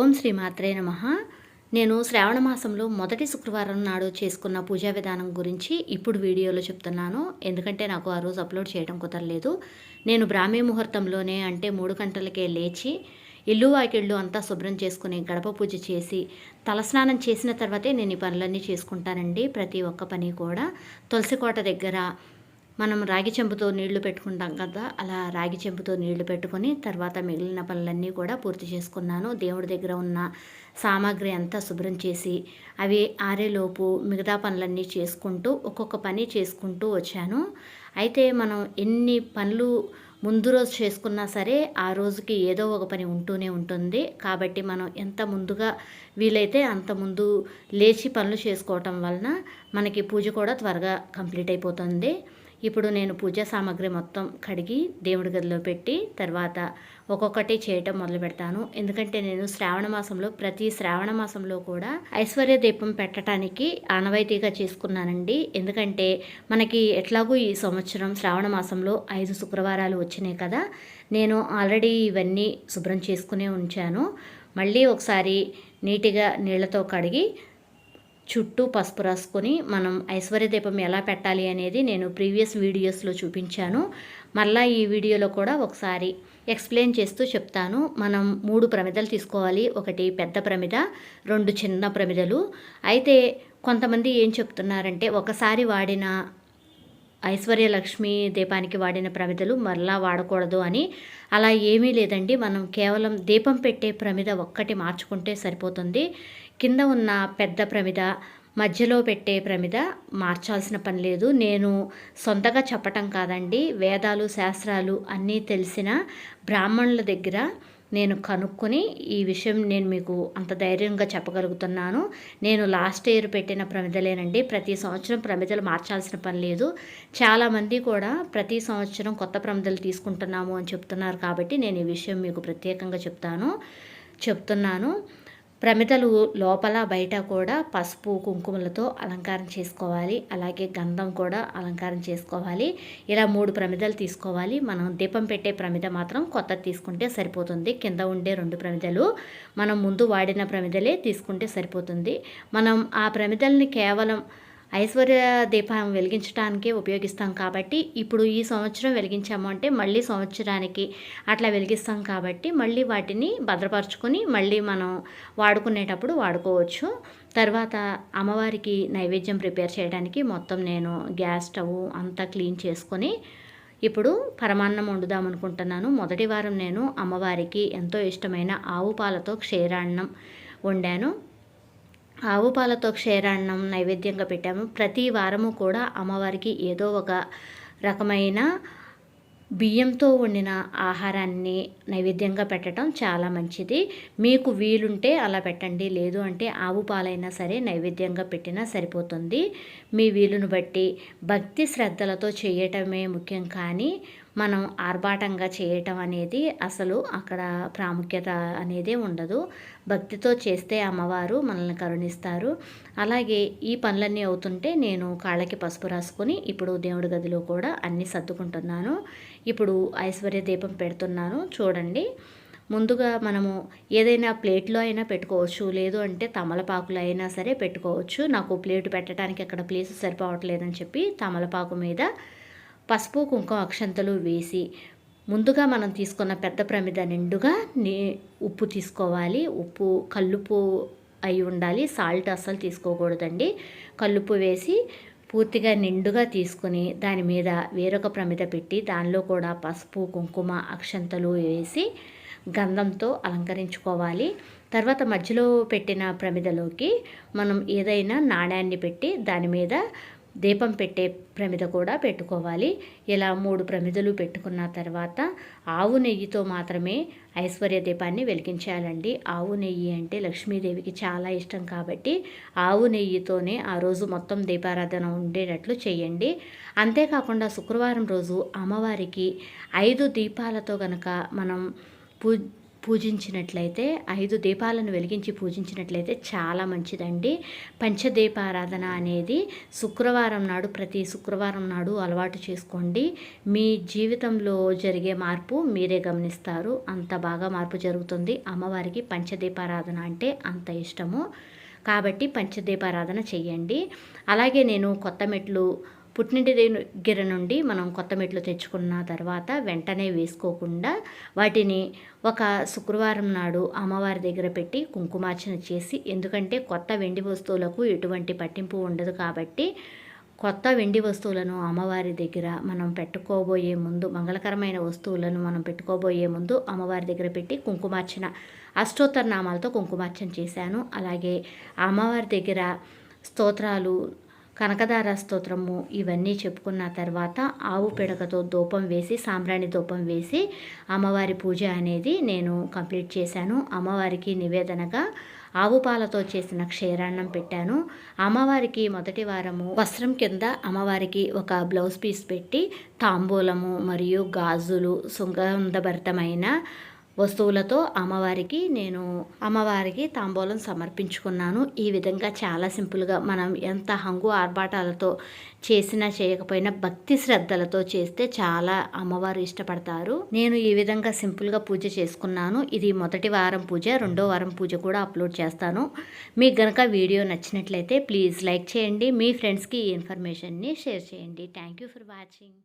ఓం శ్రీ మాత్రే నమ. నేను శ్రావణ మాసంలో మొదటి శుక్రవారం నాడు చేసుకున్న పూజా విధానం గురించి ఇప్పుడు వీడియోలో చెప్తున్నాను. ఎందుకంటే నాకు ఆ రోజు అప్లోడ్ చేయడం కుదరలేదు. నేను బ్రాహ్మీ ముహూర్తంలోనే అంటే మూడు గంటలకే లేచి ఇల్లు వాకిళ్ళు అంతా శుభ్రం చేసుకుని గడప పూజ చేసి తలస్నానం చేసిన తర్వాతే నేను ఈ పనులన్నీ చేసుకుంటానండి. ప్రతి ఒక్క పని కూడా. తులసి కోట దగ్గర మనం రాగి చెంబుతో నీళ్ళు పెట్టుకుంటాం కదా అలా రాగి చెంబుతో నీళ్ళు పెట్టుకొని తర్వాత మిగిలిన పనులన్నీ కూడా పూర్తి చేసుకున్నాను. దేవుడి దగ్గర ఉన్న సామాగ్రి అంతా శుభ్రం చేసి అవి ఆరేలోపు మిగతా పనులన్నీ చేసుకుంటూ ఒక్కొక్క పని చేసుకుంటూ వచ్చాను. అయితే మనం ఎన్ని పనులు ముందు రోజు చేసుకున్నా సరే ఆ రోజుకి ఏదో ఒక పని ఉంటూనే ఉంటుంది. కాబట్టి మనం ఎంత ముందుగా వీలైతే అంత ముందు లేచి పనులు చేసుకోవటం వలన మనకి పూజ కూడా త్వరగా కంప్లీట్ అయిపోతుంది. ఇప్పుడు నేను పూజా సామాగ్రి మొత్తం కడిగి దేవుడి గదిలో పెట్టి తర్వాత ఒక్కొక్కటి చేయటం మొదలు పెడతాను. ఎందుకంటే నేను శ్రావణ మాసంలో ప్రతి శ్రావణ మాసంలో కూడా ఐశ్వర్య దీపం పెట్టడానికి ఆనవాయితీగా చేసుకున్నానండి. ఎందుకంటే మనకి ఎట్లాగూ ఈ సంవత్సరం శ్రావణ మాసంలో ఐదు శుక్రవారాలు వచ్చినాయి కదా. నేను ఆల్రెడీ ఇవన్నీ శుభ్రం చేసుకునే ఉంచాను. మళ్ళీ ఒకసారి నీట్గా నీళ్ళతో కడిగి చుట్టూ పసుపు రాసుకొని మనం ఐశ్వర్య దీపం ఎలా పెట్టాలి అనేది నేను ప్రీవియస్ వీడియోస్లో చూపించాను. మళ్ళీ ఈ వీడియోలో కూడా ఒకసారి ఎక్స్ప్లెయిన్ చేస్తూ చెప్తాను. మనం మూడు ప్రమిదలు తీసుకోవాలి. ఒకటి పెద్ద ప్రమిద రెండు చిన్న ప్రమిదలు. అయితే కొంతమంది ఏం చెప్తున్నారంటే ఒకసారి వాడిన ఐశ్వర్యలక్ష్మి దీపానికి వాడిన ప్రమిదలు మరలా వాడకూడదు అని. అలా ఏమీ లేదండి. మనం కేవలం దీపం పెట్టే ప్రమిద ఒక్కటి మార్చుకుంటే సరిపోతుంది. కింద ఉన్న పెద్ద ప్రమిద మధ్యలో పెట్టే ప్రమిద మార్చాల్సిన పని లేదు. నేను సొంతగా చెప్పటం కాదండి. వేదాలు శాస్త్రాలు అన్నీ తెలిసిన బ్రాహ్మణుల దగ్గర నేను కనుక్కొని ఈ విషయం నేను మీకు అంత ధైర్యంగా చెప్పగలుగుతున్నాను. నేను లాస్ట్ ఇయర్ పెట్టిన ప్రమిదలేనండి. ప్రతి సంవత్సరం ప్రమిదలు మార్చాల్సిన పని లేదు. చాలామంది కూడా ప్రతి సంవత్సరం కొత్త ప్రమిదలు తీసుకుంటున్నాము అని చెప్తున్నారు కాబట్టి నేను ఈ విషయం మీకు ప్రత్యేకంగా చెప్తాను చెప్తున్నాను. ప్రమిదలు లోపల బయట కూడా పసుపు కుంకుమలతో అలంకారం చేసుకోవాలి. అలాగే గంధం కూడా అలంకారం చేసుకోవాలి. ఇలా మూడు ప్రమిదలు తీసుకోవాలి. మనం దీపం పెట్టే ప్రమిద మాత్రం కొత్త తీసుకుంటే సరిపోతుంది. కింద ఉండే రెండు ప్రమిదలు మనం ముందు వాడిన ప్రమిదలే తీసుకుంటే సరిపోతుంది. మనం ఆ ప్రమిదల్ని కేవలం ఐశ్వర్య దీపం వెలిగించడానికి ఉపయోగిస్తాం కాబట్టి ఇప్పుడు ఈ సంవత్సరం వెలిగించాము అంటే మళ్ళీ సంవత్సరానికి అట్లా వెలిగిస్తాం కాబట్టి మళ్ళీ వాటిని భద్రపరచుకొని మళ్ళీ మనం వాడుకునేటప్పుడు వాడుకోవచ్చు. తర్వాత అమ్మవారికి నైవేద్యం ప్రిపేర్ చేయడానికి మొత్తం నేను గ్యాస్ స్టవ్ అంతా క్లీన్ చేసుకొని ఇప్పుడు పరమాన్నం వండుదాం అనుకుంటున్నాను. మొదటి వారం నేను అమ్మవారికి ఎంతో ఇష్టమైన ఆవు పాలతో క్షీరాన్నం వండాను. ఆవు పాలతో క్షీరాన్నం నైవేద్యంగా పెట్టాము. ప్రతి వారము కూడా అమ్మవారికి ఏదో ఒక రకమైన బియ్యంతో వండిన ఆహారాన్ని నైవేద్యంగా పెట్టడం చాలా మంచిది. మీకు వీలుంటే అలా పెట్టండి లేదు అంటే ఆవు పాలైనా సరే నైవేద్యంగా పెట్టినా సరిపోతుంది. మీ వీలును బట్టి భక్తి శ్రద్ధలతో చేయటమే ముఖ్యం కానీ మనం ఆర్భాటంగా చేయటం అనేది అసలు అక్కడ ప్రాముఖ్యత అనేది ఉండదు. భక్తితో చేస్తే అమ్మవారు మనల్ని కరుణిస్తారు. అలాగే ఈ పనులన్నీ అవుతుంటే నేను కాళ్ళకి పసుపు రాసుకొని ఇప్పుడు దేవుడి గదిలో కూడా అన్నీ సర్దుకుంటున్నాను. ఇప్పుడు ఐశ్వర్య దీపం పెడుతున్నాను. చూడండి. ముందుగా మనము ఏదైనా ప్లేట్లో అయినా పెట్టుకోవచ్చు. లేదు అంటే తమలపాకులు అయినా సరే పెట్టుకోవచ్చు. నాకు ప్లేట్ పెట్టడానికి అక్కడ ప్లేస్ సరిపోవట్లేదని చెప్పి తమలపాకు మీద పసుపు కుంకుమ అక్షంతలు వేసి ముందుగా మనం తీసుకున్న పెద్ద ప్రమిద నిండుగా నీ ఉప్పు తీసుకోవాలి. ఉప్పు కల్లుపు అయి ఉండాలి. సాల్ట్ అస్సలు తీసుకోకూడదండి. కల్లుపు వేసి పూర్తిగా నిండుగా తీసుకుని దాని మీద వేరొక ప్రమిద పెట్టి దానిలో కూడా పసుపు కుంకుమ అక్షంతలు వేసి గంధంతో అలంకరించుకోవాలి. తర్వాత మధ్యలో పెట్టిన ప్రమిదలోకి మనం ఏదైనా నాణ్యాన్ని పెట్టి దాని మీద దీపం పెట్టే ప్రమిద కూడా పెట్టుకోవాలి. ఇలా మూడు ప్రమిదలు పెట్టుకున్న తర్వాత ఆవు నెయ్యితో మాత్రమే ఐశ్వర్య దీపాన్ని వెలిగించాలండి. ఆవు నెయ్యి అంటే లక్ష్మీదేవికి చాలా ఇష్టం కాబట్టి ఆవు నెయ్యితోనే ఆ రోజు మొత్తం దీపారాధన ఉండేటట్లు చేయండి. అంతేకాకుండా శుక్రవారం రోజు అమ్మవారికి ఐదు దీపాలతో గనక మనం పూ పూజించినట్లయితే ఐదు దీపాలను వెలిగించి పూజించినట్లయితే చాలా మంచిదండి. పంచదీపారాధన అనేది శుక్రవారం నాడు ప్రతి శుక్రవారం నాడు అలవాటు చేసుకోండి. మీ జీవితంలో జరిగే మార్పు మీరే గమనిస్తారు. అంత బాగా మార్పు జరుగుతుంది. అమ్మవారికి పంచదీపారాధన అంటే అంత ఇష్టము. కాబట్టి పంచదీపారాధన చెయ్యండి అలాగే నేను కొత్త మెట్లు పుట్టింటి దగ్గర నుండి మనం కొత్త మెట్లు తెచ్చుకున్న తర్వాత వెంటనే వేసుకోకుండా వాటిని ఒక శుక్రవారం నాడు అమ్మవారి దగ్గర పెట్టి కుంకుమార్చన చేసి ఎందుకంటే కొత్త వెండి వస్తువులకు ఎటువంటి పట్టింపు ఉండదు కాబట్టి కొత్త వెండి వస్తువులను అమ్మవారి దగ్గర మనం పెట్టుకోబోయే ముందు మంగళకరమైన వస్తువులను మనం పెట్టుకోబోయే ముందు అమ్మవారి దగ్గర పెట్టి కుంకుమార్చన అష్టోత్తర నామాలతో కుంకుమార్చన చేశాను. అలాగే అమ్మవారి దగ్గర స్తోత్రాలు కనకదార స్తోత్రము ఇవన్నీ చెప్పుకున్న తర్వాత ఆవు పిడకతో ధూపం వేసి సాంబ్రాణి ధూపం వేసి అమ్మవారి పూజ అనేది నేను కంప్లీట్ చేశాను. అమ్మవారికి నివేదనగా ఆవు పాలతో చేసిన క్షీరాన్నం పెట్టాను. అమ్మవారికి మొదటి వారము వస్త్రం కింద అమ్మవారికి ఒక బ్లౌజ్ పీస్ పెట్టి తాంబూలము మరియు గాజులు సుగంధభరితమైన వస్తువులతో అమ్మవారికి నేను అమ్మవారికి తాంబూలం సమర్పించుకున్నాను. ఈ విధంగా చాలా సింపుల్గా మనం ఎంత హంగు ఆర్భాటాలతో చేసినా చేయకపోయినా భక్తి శ్రద్ధలతో చేస్తే చాలా అమ్మవారు ఇష్టపడతారు. నేను ఈ విధంగా సింపుల్గా పూజ చేసుకున్నాను. ఇది మొదటి వారం పూజ రెండో వారం పూజ కూడా అప్లోడ్ చేస్తాను. మీకు గనక వీడియో నచ్చినట్లయితే ప్లీజ్ లైక్ చేయండి. మీ ఫ్రెండ్స్కి ఈ ఇన్ఫర్మేషన్ని షేర్ చేయండి. Thank you for watching.